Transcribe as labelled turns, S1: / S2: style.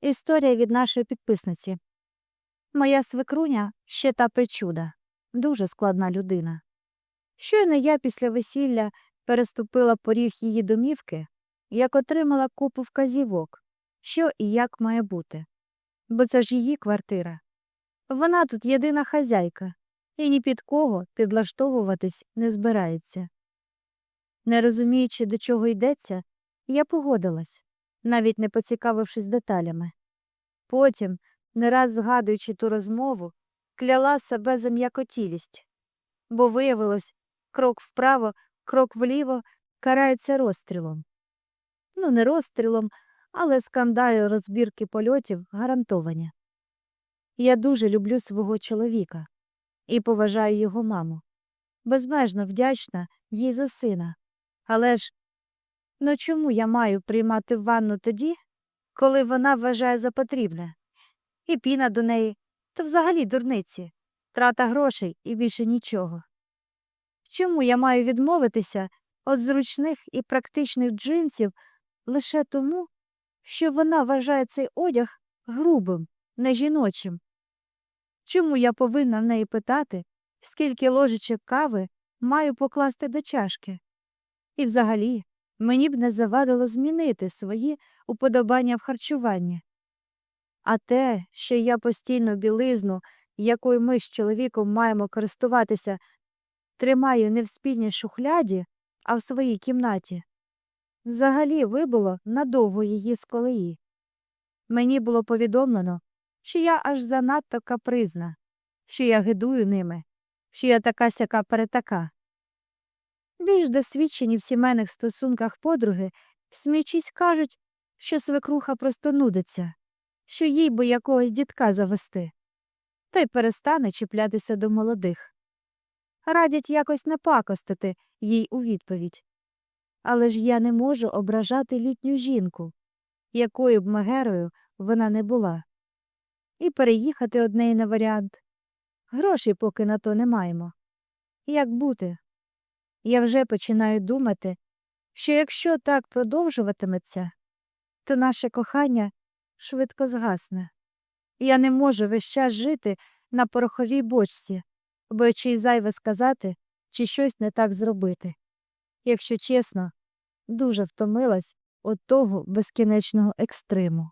S1: Історія від нашої підписниці. Моя свекруня ще та причуда, дуже складна людина. Щойно я після весілля переступила поріг її домівки, як отримала купу вказівок, що і як має бути. Бо це ж її квартира. Вона тут єдина хазяйка, і ні під кого підлаштовуватись не збирається. Не розуміючи, до чого йдеться, я погодилась, навіть не поцікавившись деталями. Потім, не раз згадуючи ту розмову, кляла себе за м'якотілість, бо виявилось, крок вправо, крок вліво карається розстрілом. Ну, не розстрілом, але скандалі розбірки польотів гарантовані. Я дуже люблю свого чоловіка і поважаю його маму. Безмежно вдячна їй за сина. Але ж ну чому я маю приймати ванну тоді, коли вона вважає за потрібне? І піна до неї, то взагалі дурниці, трата грошей і більше нічого. Чому я маю відмовитися від зручних і практичних джинсів лише тому, що вона вважає цей одяг грубим, не жіночим? Чому я повинна в неї питати, скільки ложечок кави маю покласти до чашки? І взагалі, мені б не завадило змінити свої уподобання в харчуванні. А те, що я постійно білизну, якою ми з чоловіком маємо користуватися, тримаю не в спільній шухляді, а в своїй кімнаті, взагалі вибуло надовго її з колеї. Мені було повідомлено, що я аж занадто капризна, що я гидую ними, що я така сяка перетака. Більш досвідчені в сімейних стосунках подруги, сміючись, кажуть, що свекруха просто нудиться, що їй би якогось дітка завести, та й перестане чіплятися до молодих. Радять якось не пакостити їй у відповідь. Але ж я не можу ображати літню жінку, якою б мегерою вона не була, і переїхати однеї на варіант. Грошей поки на то не маємо. Як бути? Я вже починаю думати, що якщо так продовжуватиметься, то наше кохання швидко згасне. Я не можу весь час жити на пороховій бочці, бо чи зайве сказати, чи щось не так зробити. Якщо чесно, дуже втомилась від того безкінечного екстриму.